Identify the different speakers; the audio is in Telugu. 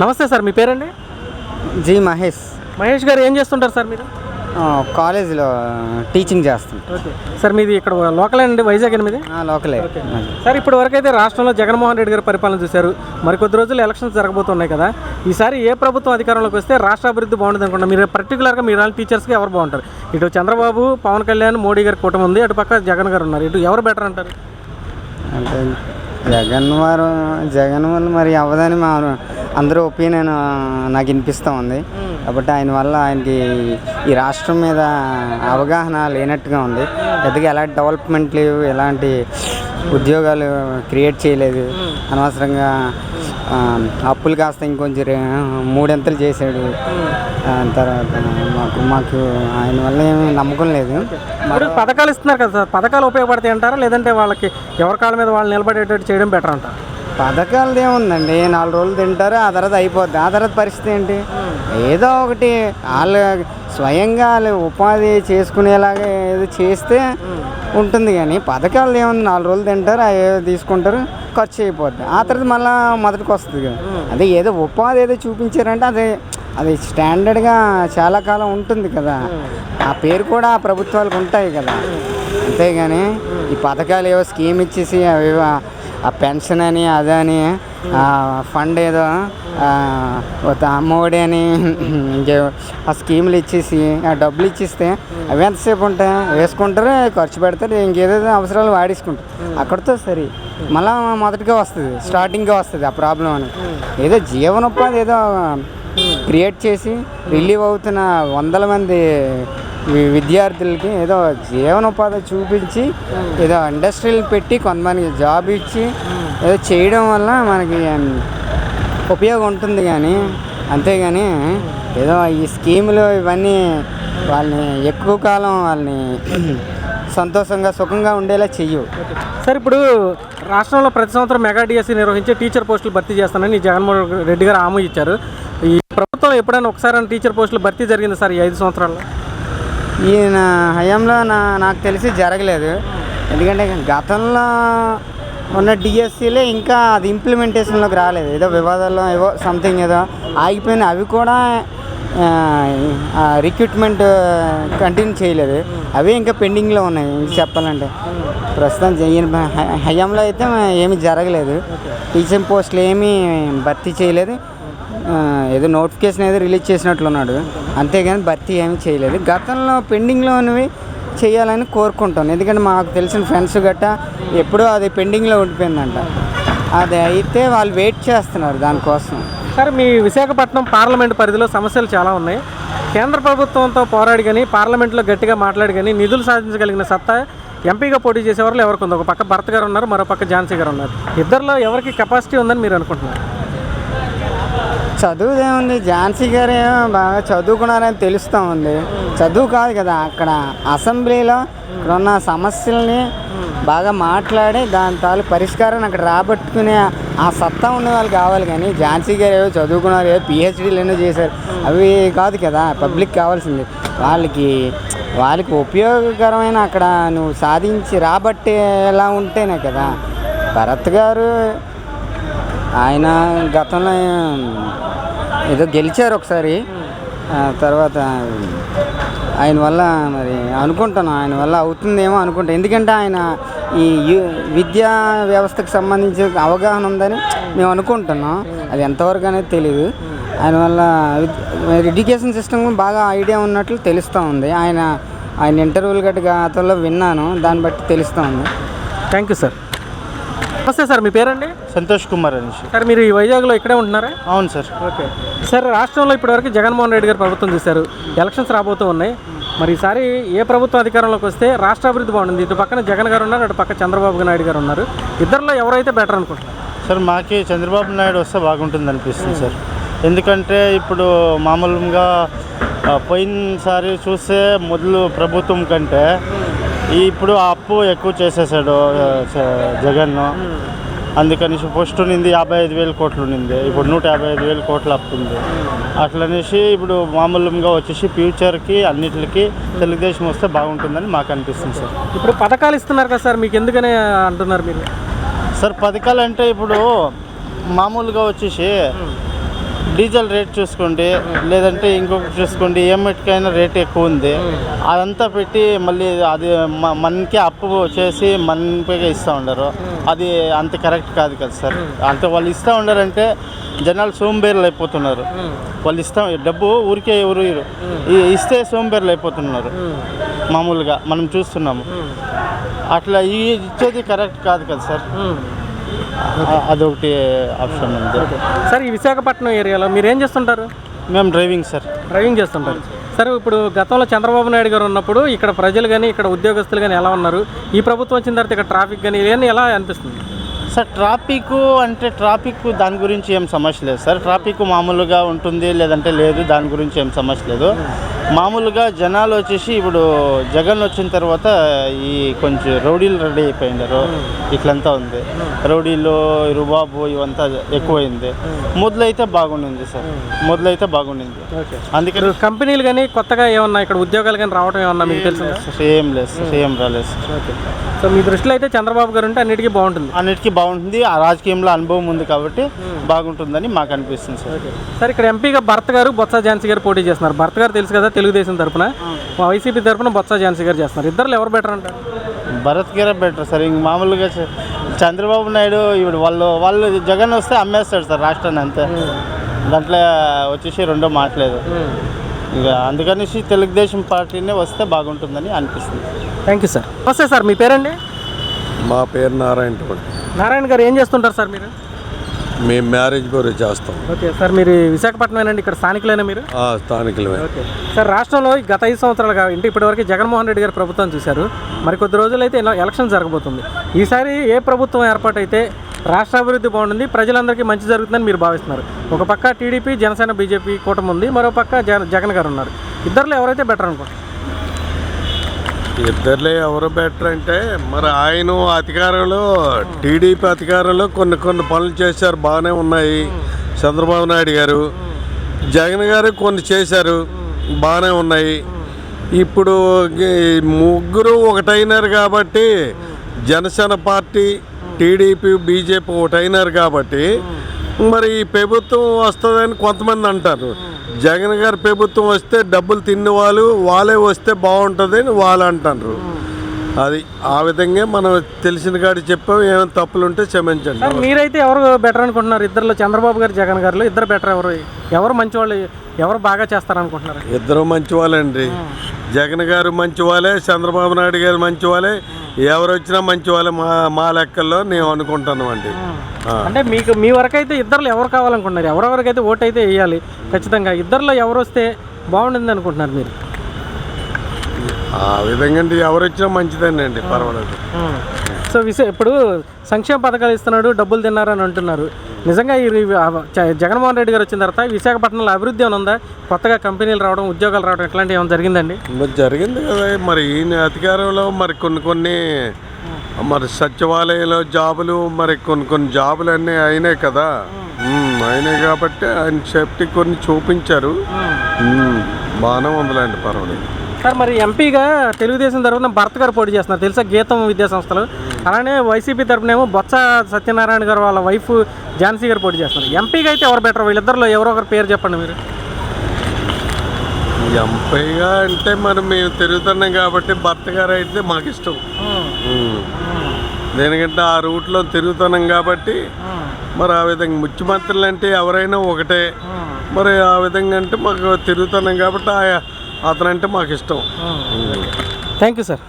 Speaker 1: నమస్తే సార్ మీ పేరండి?
Speaker 2: జి మహేష్.
Speaker 1: మహేష్ గారు ఏం చేస్తుంటారు సార్ మీరు?
Speaker 2: కాలేజీలో టీచింగ్ చేస్తుంటా
Speaker 1: ఓకే. సార్ మీది ఇక్కడ లోకల్ అండి వైజాగ్
Speaker 2: ఆ, లోకలే.
Speaker 1: సార్ ఇప్పటి వరకు అయితే రాష్ట్రంలో జగన్మోహన్ రెడ్డి గారి పరిపాలన చూశారు. మరికొద్ది రోజులు ఎలక్షన్స్ జరగబోతున్నాయి కదా. ఈసారి ఏ ప్రభుత్వం అధికారంలోకి వస్తే రాష్ట్ర అభివృద్ధి బాగుంటుంది అనుకుంటా మీరు పర్టికులర్గా మీరు టీచర్స్కి ఎవరు బాగుంటారు? ఇటు చంద్రబాబు పవన్ కళ్యాణ్ మోడీ గారి కూటమి ఉంది. అటు పక్క జగన్ గారు ఉన్నారు. ఇటు ఎవరు బెటర్ అంటారు?
Speaker 2: అంటే జగన్ వారు జగన్ వల్ల మరి అవ్వదని మా అందరూ ఒపీనియన్ నాకు వినిపిస్తూ ఉంది. కాబట్టి ఆయన వల్ల ఆయనకి ఈ రాష్ట్రం మీద అవగాహన లేనట్టుగా ఉంది. పెద్దగా ఎలాంటి డెవలప్మెంట్ లేవు ఎలాంటి ఉద్యోగాలు క్రియేట్ చేయలేదు. అనవసరంగా అప్పులు కాస్త ఇంకొంచెం మూడెంతలు చేశాడు. ఆ, తర్వాత మాకు మాకు ఆయన వల్ల ఏమీ నమ్మకం లేదు.
Speaker 1: మరి పథకాలు ఇస్తున్నారు కదా సార్. పథకాలు ఉపయోగపడతాయి అంటారా? లేదంటే వాళ్ళకి ఎవరి కాళ్ళ మీద వాళ్ళు నిలబడేటట్టు చేయడం బెటర్ అంటారు?
Speaker 2: పథకాలది ఏముందండి? నాలుగు రోజులు తింటారు ఆ తర్వాత అయిపోద్ది. ఆ తర్వాత పరిస్థితి ఏంటి? ఏదో ఒకటి వాళ్ళు స్వయంగా వాళ్ళు ఉపాధి చేసుకునేలాగా ఏదో చేస్తే ఉంటుంది కానీ పథకాలు ఏముంది? నాలుగు రోజులు తింటారు అవి తీసుకుంటారు. ఖర్చు అయిపోద్ది. ఆ తర్వాత మళ్ళీ మొదటికి వస్తుంది కదా. అదే ఏదో ఉపాధి ఏదో చూపించారంటే అది అది స్టాండర్డ్గా చాలా కాలం ఉంటుంది కదా. ఆ పేరు కూడా ఆ ప్రభుత్వాలకు ఉంటాయి కదా. అంతేగాని ఈ పథకాలు ఏవో స్కీమ్ ఇచ్చేసి అవి ఆ పెన్షన్ అని అదని ఆ ఫండ్ ఏదో ఒక అమ్మఒడి అని ఇంకే ఆ స్కీములు ఇచ్చేసి ఆ డబ్బులు ఇచ్చిస్తే అవి ఎంతసేపు ఉంటాయి? వేసుకుంటారు? ఖర్చు పెడతారు? ఇంకేదేదో అవసరాలు వాడేసుకుంటారు. అక్కడితో సరే. మళ్ళా మొదటిగా వస్తుంది స్టార్టింగ్గా వస్తుంది ఆ ప్రాబ్లం అని. ఏదో జీవనోపాధి ఏదో క్రియేట్ చేసి రిలీవ్ అవుతున్న వందల మంది విద్యార్థులకి ఏదో జీవనోపాధి చూపించి ఏదో ఇండస్ట్రీలు పెట్టి కొంతమందికి జాబ్ ఇచ్చి ఏదో చేయడం వల్ల మనకి ఉపయోగం ఉంటుంది కానీ అంతేగాని ఏదో ఈ స్కీములు ఇవన్నీ వాళ్ళని ఎక్కువ కాలం వాళ్ళని సంతోషంగా సుఖంగా ఉండేలా చెయ్యు
Speaker 1: సార్ ఇప్పుడు రాష్ట్రంలో ప్రతి సంవత్సరం మెగా డిఎస్సీ నిర్వహించి టీచర్ పోస్టులు భర్తీ చేస్తానని జగన్మోహన్ రెడ్డి గారు హామీ ఇచ్చారు ఈ ప్రభుత్వం ఎప్పుడైనా ఒకసారి టీచర్ పోస్టులు భర్తీ జరిగింది సార్ ఈ ఐదు సంవత్సరాల్లో?
Speaker 2: ఈయన హయాంలో నా నాకు తెలిసి జరగలేదు. ఎందుకంటే గతంలో ఉన్న డిఎస్సీలే ఇంకా అది ఇంప్లిమెంటేషన్లోకి రాలేదు. ఏదో వివాదాల్లో ఏవో సంథింగ్ ఏదో ఆగిపోయిన అవి కూడా రిక్రూట్మెంట్ కంటిన్యూ చేయలేదు. అవి ఇంకా పెండింగ్లో ఉన్నాయి చెప్పాలంటే. ప్రస్తుతం ఈయన హయాంలో అయితే ఏమీ జరగలేదు. టీచింగ్ పోస్టులు ఏమీ భర్తీ చేయలేదు. ఏదో నోటిఫికేషన్ ఏదో రిలీజ్ చేసినట్లున్నాడు. అంతేగాని భర్తీ ఏమీ చేయలేదు. గతంలో పెండింగ్లో ఉన్నవి చేయాలని కోరుకుంటాను ఎందుకంటే మాకు తెలిసిన ఫ్రెండ్స్ గట్టా ఎప్పుడూ అది పెండింగ్లో ఉండిపోయిందంట. అది అయితే వాళ్ళు వెయిట్ చేస్తున్నారు దానికోసం.
Speaker 1: సార్ మీ విశాఖపట్నం పార్లమెంట్ పరిధిలో సమస్యలు చాలా ఉన్నాయి. కేంద్ర ప్రభుత్వంతో పోరాడి కానీ పార్లమెంట్లో గట్టిగా మాట్లాడి కానీ నిధులు సాధించగలిగిన సత్తా ఎంపీగా పోటీ చేసేవారు ఎవరికి ఉంది ఒక పక్క భరత్ గారు ఉన్నారు మరో పక్క ఝాన్సీ గారు ఉన్నారు. ఇద్దరిలో ఎవరికి కెపాసిటీ ఉందని మీరు అనుకుంటున్నారు?
Speaker 2: చదువుదేముంది? ఝాన్సీ గారు ఏమో బాగా చదువుకున్నారని తెలుస్తూ ఉంది చదువు కాదు కదా అక్కడ అసెంబ్లీలో ఇక్కడ ఉన్న సమస్యల్ని బాగా మాట్లాడి దాని తాలూ పరిష్కారాన్ని అక్కడ రాబట్టుకునే ఆ సత్తా ఉన్న వాళ్ళు కావాలి కానీ ఝాన్సీ గారు ఏవో చదువుకున్నారు ఏవో పిహెచ్డీలు ఎన్నో చేశారు. అవి కాదు కదా పబ్లిక్ కావాల్సింది. వాళ్ళకి వాళ్ళకి ఉపయోగకరమైన అక్కడ నువ్వు సాధించి రాబట్టేలా ఉంటేనే కదా. భరత్ గారు ఆయన గతంలో ఏదో గెలిచారు ఒకసారి. తర్వాత ఆయన వల్ల మరి అనుకుంటాను ఆయన వల్ల అవుతుందేమో అనుకుంటా. ఎందుకంటే ఆయన ఈ విద్యా వ్యవస్థకు సంబంధించి అవగాహన ఉందని మేము అనుకుంటున్నాం. అది ఎంతవరకు అనేది తెలియదు ఆయన వల్ల ఎడ్యుకేషన్ సిస్టమ్ బాగా ఐడియా ఉన్నట్లు తెలుస్తూ ఉంది. ఆయన ఆయన ఇంటర్వ్యూలు గట్టి గతంలో విన్నాను దాన్ని బట్టి తెలుస్తూ ఉంది.
Speaker 1: Thank you sir. నమస్తే సార్ మీ పేరండి?
Speaker 3: సంతోష్ కుమార్ అనేసి.
Speaker 1: సార్ మీరు ఈ వైజాగ్లో ఇక్కడే ఉంటున్నారా?
Speaker 3: అవును సార్.
Speaker 1: ఓకే. సార్ రాష్ట్రంలో ఇప్పటివరకు జగన్మోహన్ రెడ్డి గారు ప్రభుత్వం చూశారు ఎలక్షన్స్ రాబోతూ ఉన్నాయి. మరి ఈసారి ఏ ప్రభుత్వం అధికారంలోకి వస్తే రాష్ట్ర అభివృద్ధి బాగుంది ఇటు పక్కన జగన్ గారు ఉన్నారు అటు పక్క చంద్రబాబు నాయుడు గారు ఉన్నారు. ఇద్దరిలో ఎవరైతే బెటర్ అనుకుంటున్నారు?
Speaker 3: సార్ మాకి చంద్రబాబు నాయుడు వస్తే బాగుంటుంది అనిపిస్తుంది సార్. ఎందుకంటే ఇప్పుడు మామూలుగా పోయినసారి చూస్తే మొదలు ప్రభుత్వం కంటే ఇప్పుడు అప్పు ఎక్కువ చేసేసాడు జగన్ అందుకని ఫస్ట్ ఉన్నింది యాభై ఐదు వేల కోట్లు ఉన్నింది ఇప్పుడు నూట యాభై ఐదు వేల కోట్ల అప్పు ఉంది. అట్లనేసి ఇప్పుడు మామూలుగా వచ్చేసి ఫ్యూచర్కి అన్నిటికి తెలుగుదేశం వస్తే బాగుంటుందని మాకు అనిపిస్తుంది సార్.
Speaker 1: ఇప్పుడు పథకాలు ఇస్తున్నారు కదా సార్ మీకు ఎందుకని అంటున్నారు మీరు?
Speaker 3: సార్ పథకాలు అంటే ఇప్పుడు మామూలుగా వచ్చేసి డీజిల్ రేట్ చూసుకోండి లేదంటే ఇంకొకటి చూసుకోండి ఏ మట్టుకైనా రేట్ ఎక్కువ ఉంది. అదంతా పెట్టి మళ్ళీ అది మనకి అప్పు చేసి మనపైగా ఇస్తూ ఉండరు. అది అంత కరెక్ట్ కాదు కదా సార్. అంత వాళ్ళు ఇస్తూ ఉండారంటే జనాలు సోంబేర్లు అయిపోతున్నారు. వాళ్ళు ఇస్తాం డబ్బు ఊరికే ఎవరు ఇస్తే సోంబేర్లు అయిపోతున్నారు. మామూలుగా మనం చూస్తున్నాము. అట్లా ఈ ఇచ్చేది కరెక్ట్ కాదు కదా సార్. అదొకటి ఆప్షన్ ఉంది.
Speaker 1: సార్ ఈ విశాఖపట్నం ఏరియాలో మీరు ఏం చేస్తుంటారు?
Speaker 3: మేము డ్రైవింగ్ సార్.
Speaker 1: డ్రైవింగ్ చేస్తుంటారు. సరే ఇప్పుడు గతంలో చంద్రబాబు నాయుడు గారు ఉన్నప్పుడు ఇక్కడ ప్రజలు కానీ ఇక్కడ ఉద్యోగస్తులు కానీ ఎలా ఉన్నారు? ఈ ప్రభుత్వం వచ్చిన తర్వాత ఇక్కడ ట్రాఫిక్ కానీ ఇవన్నీ ఎలా అనిపిస్తుంది?
Speaker 3: సార్ ట్రాఫిక్ అంటే ట్రాఫిక్ దాని గురించి ఏం సమస్య లేదు సార్. ట్రాఫిక్ మామూలుగా ఉంటుంది లేదంటే లేదు దాని గురించి ఏం సమస్య లేదు. మామూలుగా జనాలు వచ్చేసి ఇప్పుడు జగన్ వచ్చిన తర్వాత ఈ కొంచెం రౌడీలు రెడీ అయిపోయినారు. ఇట్లంతా ఉంది. రౌడీలు రుబాబు ఇవంతా ఎక్కువైంది. మొదలైతే బాగుండింది సార్. మొదలైతే బాగుండింది. అందుకని
Speaker 1: కంపెనీలు కానీ కొత్తగా ఏమన్నా ఇక్కడ ఉద్యోగాలు కానీ రావడం ఏమన్నా మీకు తెలిసిందా?
Speaker 3: ఏం లేదు సార్. ఏం రాలేదు సార్.
Speaker 1: సో మీ దృష్టిలో అయితే చంద్రబాబు గారు ఉంటే అన్నిటికీ బాగుంటుంది.
Speaker 3: అన్నిటికీ బాగుంటుంది. ఆ రాజకీయంలో అనుభవం ఉంది కాబట్టి బాగుంటుందని మాకు అనిపిస్తుంది సార్.
Speaker 1: సార్ ఇక్కడ ఎంపీగా భర్త గారు బొత్స ఝాన్సీ గారు పోటీ చేస్తున్నారు. భర్త గారు తెలుసు కదా తెలుగుదేశం తరపున. మా వైసీపీ తరపున బొత్స ఝాన్సీ గారు చేస్తున్నారు. ఇద్దరు ఎవరు బెటర్ అంటారు?
Speaker 3: భరత్ గారే బెటర్ సార్. ఇంక మామూలుగా చంద్రబాబు నాయుడు ఇప్పుడు వాళ్ళు వాళ్ళు జగన్ వస్తే అమ్మేస్తాడు సార్ రాష్ట్రాన్ని అంతే. దాంట్లో వచ్చేసి రెండో మాట్లేదు. ఇక అందుకనేసి తెలుగుదేశం పార్టీనే వస్తే బాగుంటుందని అనిపిస్తుంది.
Speaker 1: Thank you sir. నమస్తే సార్ మీ పేరండి?
Speaker 4: మా పేరు నారాయణ రెడ్డి.
Speaker 1: నారాయణ గారు ఏం చేస్తుంటారు సార్ మీరు?
Speaker 4: మేము మ్యారేజ్ బ్యూరో చేస్తాం.
Speaker 1: ఓకే సార్ మీరు విశాఖపట్నమేనండి ఇక్కడ స్థానికులైనా మీరు?
Speaker 4: ఆ స్థానికులమే.
Speaker 1: ఓకే. సార్ రాష్ట్రంలో గత ఐదు సంవత్సరాలుగా అంటే ఇప్పటివరకు జగన్మోహన్ రెడ్డి గారి ప్రభుత్వం చూశారు. మరి కొద్ది రోజులైతే ఎల- ఎలక్షన్ జరగబోతుంది. ఈసారి ఏ ప్రభుత్వం ఏర్పాటైతే రాష్ట్ర అభివృద్ధి బాగుంటుంది ప్రజలందరికీ మంచి జరుగుతుందని మీరు భావిస్తున్నారు. ఒక పక్క టీడీపీ జనసేన బీజేపీ కూటమి ఉంది మరో పక్క జగన్ జగన్ గారు ఉన్నారు. ఇద్దరులో ఎవరైతే బెటర్ అనుకుంటారు
Speaker 4: ఇద్దరులో ఎవరు బెటర్ అంటే మరి ఆయన అధికారంలో టీడీపీ అధికారంలో కొన్ని కొన్ని పనులు చేశారు బాగానే ఉన్నాయి. చంద్రబాబు నాయుడు గారు జగన్ గారు కొన్ని చేశారు బాగానే ఉన్నాయి. ఇప్పుడు ముగ్గురు ఒకటైనారు కాబట్టి జనసేన పార్టీ టీడీపీ బీజేపీ ఒకటైనారు కాబట్టి మరి ఈ ప్రభుత్వం వస్తుందని కొంతమంది అంటారు. జగన్ గారి ప్రభుత్వం వస్తే డబ్బులు తిన్న వాళ్ళు వాళ్ళే వస్తే బాగుంటుందని వాళ్ళు అంటారు. అది ఆ విధంగా మనం తెలిసిన కాడి చెప్పాం ఏమైనా తప్పులు ఉంటే క్షమించండి
Speaker 1: మీరైతే ఎవరు బెటర్ అనుకుంటున్నారు? ఇద్దరులో చంద్రబాబు గారు జగన్ గారు ఇద్దరు బెటర్ ఎవరు? ఎవరు మంచి వాళ్ళు ఎవరు బాగా చేస్తారనుకుంటున్నారు?
Speaker 4: ఇద్దరు మంచి వాళ్ళండి జగన్ గారు మంచి వాళ్ళే చంద్రబాబు నాయుడు గారు మంచి వాళ్ళే ఎవరు వచ్చినా మంచి వాళ్ళే మా మా లెక్కల్లో నేను అనుకుంటాను అండి.
Speaker 1: అంటే మీకు మీ వరకైతే ఇద్దరులో ఎవరు కావాలనుకుంటున్నారు? ఎవరెవరికైతే ఓటు అయితే వేయాలి ఖచ్చితంగా. ఇద్దరులో ఎవరు వస్తే బాగుంటుంది అనుకుంటున్నారు మీరు?
Speaker 4: ఆ విధంగా అండి ఎవరు వచ్చినా మంచిదేనండి పర్వాలేదు.
Speaker 1: సో విశ ఇప్పుడు సంక్షేమ పథకాలు ఇస్తున్నాడు డబ్బులు తిన్నారని అంటున్నారు. నిజంగా ఈ జగన్మోహన్ రెడ్డి గారు వచ్చిన తర్వాత విశాఖపట్నంలో అభివృద్ధి ఏమైనా ఉందా? కొత్తగా కంపెనీలు రావడం ఉద్యోగాలు రావడం ఇట్లాంటివి ఏమైనా జరిగిందండి?
Speaker 4: మరి జరిగింది కదా మరి ఈయన అధికారంలో మరి కొన్ని కొన్ని మరి సచివాలయంలో జాబులు మరి కొన్ని కొన్ని జాబులు అన్నీ అయినాయి కదా. అయినాయి కాబట్టి ఆయన సేఫ్టీ కొన్ని చూపించారు. బాగానే ఉందిలేండి పర్వాలేదు.
Speaker 1: సార్ మరి ఎంపీగా తెలుగుదేశం తరఫున భర్త గారు పోటీ చేస్తున్నారు. తెలుసా? గీతం విద్యా సంస్థలు అలానే వైసీపీ తరఫునేమో బొత్స సత్యనారాయణ గారు వాళ్ళ వైఫ్ ఝాన్సీ గారు పోటీ చేస్తున్నారు. ఎంపీగా అయితే ఎవరు బెటర్ వీళ్ళిద్దరిలో ఎవరో ఒకరు పేరు చెప్పండి మీరు.
Speaker 4: ఎంపైగా అంటే మరి మేము తిరుగుతున్నాం కాబట్టి భర్త గారు అయితే మాకు ఇష్టం. దేనికంటే ఆ రూట్లో తిరుగుతున్నాం కాబట్టి మరి ఆ విధంగా ముఖ్యమంత్రులు అంటే ఎవరైనా ఒకటే. మరి ఆ విధంగా అంటే మాకు తిరుగుతున్నాం కాబట్టి ఆ- అతనంటే మాకు ఇష్టం
Speaker 1: థ్యాంక్ యూ సార్.